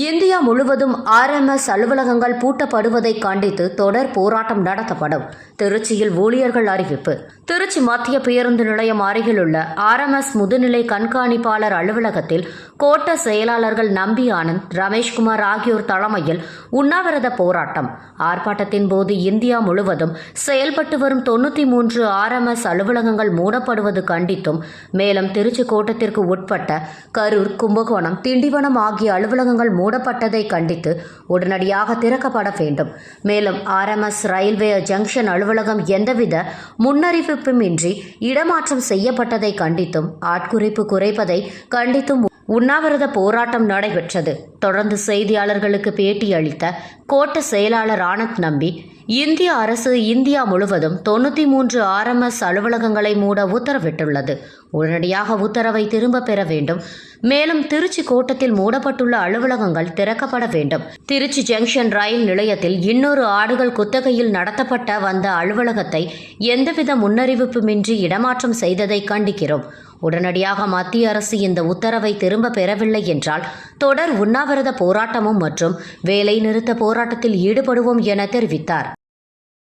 India முழுவதும் RMS அலுவலகங்கள் பூட்டப்படுவதை கண்டித்து தொடர் போராட்டம் நடத்தப்படும். திருச்சியில் ஊழியர்கள் அறிவிப்பு. திருச்சி மத்திய பேருந்து நிலையம் அருகிலுள்ள ஆர்எம்எஸ் முதுநிலை கண்காணிப்பாளர் அலுவலகத்தில் கோட்ட செயலாளர்கள் நம்பி ஆனந்த் ரமேஷ்குமார் ஆகியோர் தலைமையில் உண்ணாவிரத போராட்டம். ஆர்ப்பாட்டத்தின் போது இந்தியா முழுவதும் செயல்பட்டு வரும் தொண்ணூற்றி மூன்று ஆர்எம்எஸ் அலுவலகங்கள் மூடப்படுவது கண்டித்தும் மேலும் திருச்சி கோட்டத்திற்கு உட்பட்ட கரூர் கும்பகோணம் திண்டிவனம் ஆகிய அலுவலகங்கள் மூடப்பட்டதை கண்டித்து உடனடியாக திறக்கப்பட வேண்டும். மேலும் ஆர்எம்எஸ் ரயில்வே ஜங்ஷன் அலுவலகம் எந்தவித முன்னறிவிப்புமின்றி இடமாற்றம் செய்யப்பட்டதை கண்டித்தும் ஆட்குறைப்பு குறைப்பதை கண்டித்தும் உண்ணாவிரத போராட்டம் நடைபெற்றது. தொடர்ந்து செய்தியாளர்களுக்கு பேட்டியளித்த கோட்ட செயலாளர் ஆனந்த் நம்பி இந்திய அரசு இந்தியா முழுவதும் தொண்ணூற்றி மூன்று ஆர்எம்எஸ் அலுவலகங்களை மூட உத்தரவிட்டுள்ளது. உடனடியாக உத்தரவை திரும்ப பெற வேண்டும். மேலும் திருச்சி கோட்டத்தில் மூடப்பட்டுள்ள அலுவலகங்கள் திறக்கப்பட வேண்டும். திருச்சி ஜங்ஷன் ரயில் நிலையத்தில் இன்னொரு ஆடுகள் குத்தகையில் நடத்தப்பட்ட வந்த அலுவலகத்தை எந்தவித முன்னறிவிப்புமின்றி இடமாற்றம் செய்ததை கண்டிக்கிறோம். உடனடியாக மத்திய அரசு இந்த உத்தரவை திரும்ப பெறவில்லை என்றால் தொடர் உண்ணாவிரத போராட்டமும் மற்றும் வேலை நிறுத்த போராட்டத்தில் ஈடுபடுவோம் என தெரிவித்தார்.